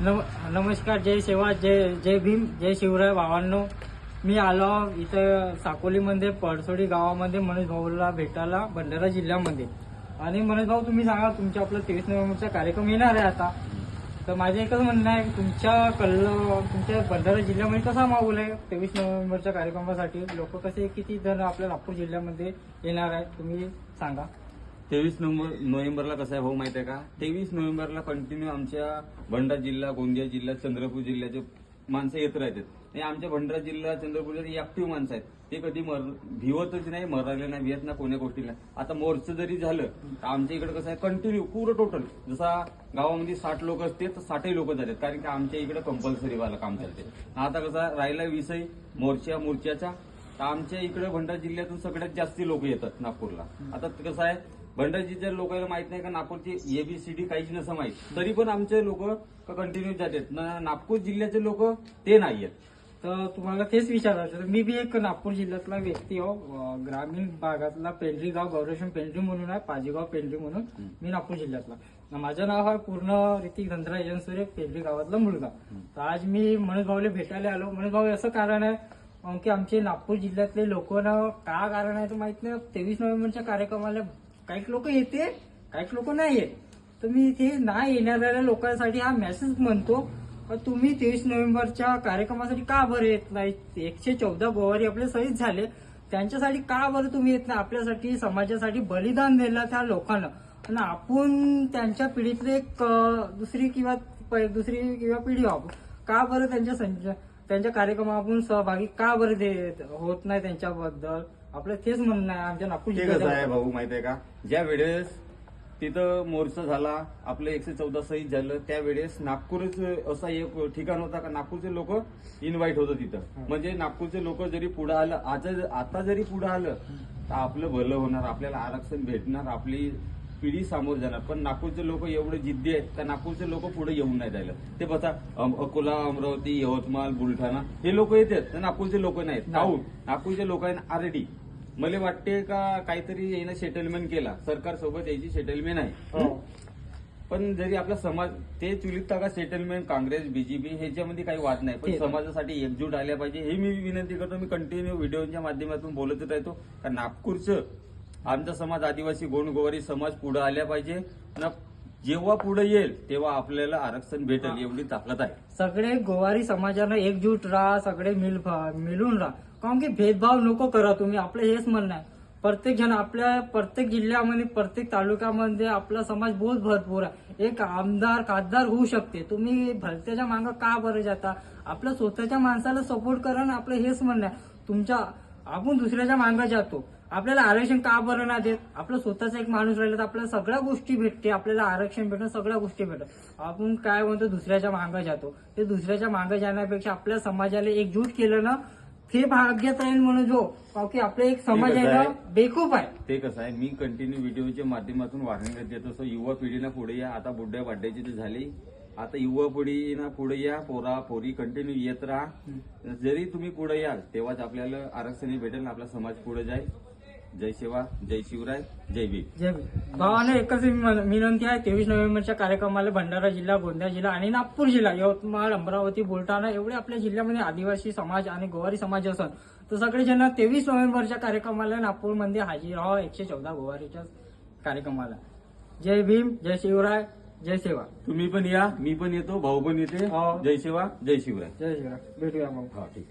नम नमस्कार जय सेवा जय जय भीम जय शिवराय भावांनो मी आलो इथं साकोलीमध्ये पडसोडी गावामध्ये मनोज भाऊला भेटायला भंडारा जिल्ह्यामध्ये. आणि मनोज भाऊ तुम्ही सांगा तुमच्या आपला तेवीस नोव्हेंबरचा कार्यक्रम येणार आहे आता. तर माझं एकच म्हणणं आहे तुमच्या कल्ल तुमच्या भंडारा जिल्ह्यामध्ये कसा माहोल आहे तेवीस नोव्हेंबरच्या कार्यक्रमासाठी? लोक कसे किती जण आपल्या नागपूर जिल्ह्यामध्ये येणार आहे तुम्ही सांगा. तेवीस नोव्हेंबर नोव्हेंबरला कसं आहे भाऊ माहिती आहे का? तेवीस नोव्हेंबरला कंटिन्यू आमच्या भंडारा जिल्हा गोंदिया जिल्हा चंद्रपूर जिल्ह्याचे माणसं येत राहतात आणि आमच्या भंडारा जिल्हा चंद्रपूर जिल्ह्यात ऍक्टिव्ह माणसं आहेत. ते कधी मर भिवतच नाही मरायला नाही भियत ना कोण्या गोष्टीला आता मोर्चं जरी झालं तर आमच्या इकडे कसं आहे कंटिन्यू पूर्ण टोटल जसा गावामध्ये साठ लोक असते तर साठही लोक जातात कारण की आमच्या इकडे कंपल्सरी वाला काम चालते आता कसा राहिला विषय मोर्चा मोर्चाचा तर आमच्या इकडे भंडारा जिल्ह्यातून सगळ्यात जास्ती लोक येतात नागपूरला. आता ते कसं आहे भंडारा जिल्ह्यात लोकांना माहीत नाही का नागपूरची एबीसीडी काहीच नसं माहीत तरी पण आमचे लोक कंटिन्यू जातात. ना- नागपूर जिल्ह्याचे लोक ते नाही आहेत. तर तुम्हाला तेच विचारायचं होतं. मी बी एक नागपूर जिल्ह्यातला व्यक्ती आहो अं, ग्रामीण भागातला पेंढरी गाव गौरेशन पेंढरी म्हणून आहे पाजीगाव पेंढरी म्हणून मी नागपूर जिल्ह्यातला. न माझं नाव आहे पूर्ण ऋतिक धंद्रा एजन्सुरे पेंढरी गावातला मुलगा. तर आज मी मनोज भाऊला भेटायला आलो. मनोज भाऊ असं कारण आहे अं, की आमचे नागपूर जिल्ह्यातले लोक ना का कारण आहे तर माहीत नाही. तेवीस नोव्हेंबरच्या कार्यक्रमाला काही लोक येते काही लोक नाही येत. तर मी इथे नाही येणाऱ्या लोकांसाठी हा मेसेज म्हणतो. तुम्ही तेवीस नोव्हेंबरच्या कार्यक्रमासाठी का बरं येत नाही? एकशे चौदा गोवारी आपले सहित झाले. त्यांच्यासाठी का बरं तुम्ही येत नाही? आपल्यासाठी समाजासाठी बलिदान दिलं त्या लोकांना. आणि आपण त्यांच्या पिढीतले एक दुसरी किंवा प- दुसरी किंवा पिढी आहोत. का बरं त्यांच्या संच त्यांच्या कार्यक्रमातून सहभागी का बरं होत नाही त्यांच्याबद्दल? आपलं तेच म्हणणं आहे आमच्या नागपूर ते कसं आहे भाऊ माहिती आहे का? ज्या वेळेस तिथं मोर्चा झाला आपलं एकशे चौदा शहीद झालं त्यावेळेस नागपूरच असा एक ठिकाण होता का नागपूरचे लोक इन्व्हाइट होतं तिथं. म्हणजे नागपूरचे लोक जरी पुढे आलं आता आता जरी पुढे आलं तर आपलं भलं होणार आपल्याला आरक्षण भेटणार आपली पिढी सामोर जाणार. पण नागपूरचे लोक एवढे जिद्दी आहेत का नागपूरचे लोक पुढे येऊन नाही राहिलं? ते बघा अकोला अमरावती यवतमाळ बुलढाणा हे लोक येतात तर नागपूरचे लोक नाहीत. काहून? नागपूरचे लोक आहेत आरडी. मला वाटते का काहीतरी यानं सेटलमेंट केला. सरकार सोबत याची सेटलमेंट आहे. हो. पण जरी आपला समाज ते चुलीत का सेटलमेंट काँग्रेस बीजेपी ह्याच्यामध्ये काही वाद नाही. पण समाजासाठी एकजूट आल्या पाहिजे. हे मी विनंती करतो. मी कंटिन्यू व्हिडिओच्या माध्यमातून बोलतच राहतो. का नागपूरचं आमचा समाज आदिवासी गोंडगोवारी समाज पुढे आल्या पाहिजे. आणि जेव्हा पुढे येईल तेव्हा आपल्याला आरक्षण भेटेल एवढी ताकद आहे. सगळे गोवारी समाजानं एकजूट राहा सगळे मिल मिळून राहा. कारण की भेदभाव नको करा तुम्ही आपलं हेच म्हणणं आहे. प्रत्येक जण आपल्या प्रत्येक जिल्ह्यामध्ये प्रत्येक तालुक्यामध्ये आपला समाज बहुत भरपूर आहे. एक आमदार खासदार होऊ शकते. तुम्ही भलत्याच्या मागं का बरं जाता? आपल्या स्वतःच्या माणसाला सपोर्ट करा ना आपलं हेच म्हणणं आहे. तुमच्या आपण दुसऱ्याच्या मागं जातो. आपल्याला आरक्षण का बरं ना देत? आपलं स्वतःचा एक माणूस राहिला तर आपल्याला सगळ्या गोष्टी भेटते. आपल्याला आरक्षण भेटणं सगळ्या गोष्टी भेटत आपण काय म्हणतो दुसऱ्याच्या मागं जातो. ते दुसऱ्याच्या मागं जाण्यापेक्षा आपल्या समाजाला एकजूट केलं ना ते भाग्यात राहील म्हणून जो. की आपलं एक समाज आहे ना बेकूफ आहे. ते कसं आहे? मी कंटिन्यू व्हिडिओच्या माध्यमातून वार्निंग देत असतो युवा पिढीना पुढे या. आता बुड्ढ्या वाड्याची तर झाली. आता युवा पिढीना पुढे या. पोरा पोरी कंटिन्यू येत राहा. जरी तुम्ही पुढे याल तेव्हाच आपल्याला आरक्षणही भेटेल आपला समाज पुढे जाईल. जय शिवा जय शिवराय जय भीम. जे भावानं एकच विन- विनंती आहे तेवीस नोव्हेंबरच्या कार्यक्रमाला भंडारा जिल्हा गोंदिया जिल्हा आणि नागपूर जिल्हा यवतमाळ अमरावती बुलढाणा एवढे आपल्या जिल्ह्यामध्ये आदिवासी समाज आणि गोवारी समाज असत. तर सगळे जण तेवीस नोव्हेंबरच्या कार्यक्रमाला नागपूरमध्ये हाजीर राहा एकशे चौदा गोवारीच्या कार्यक्रमाला. जय भीम जय शिवराय जय सेवा तुम्ही पण या मी पण येतो भाऊ पण येते. हो. जय शिवा जय शिवराय. जय शिवराय. भेटूया मग. हा ठीक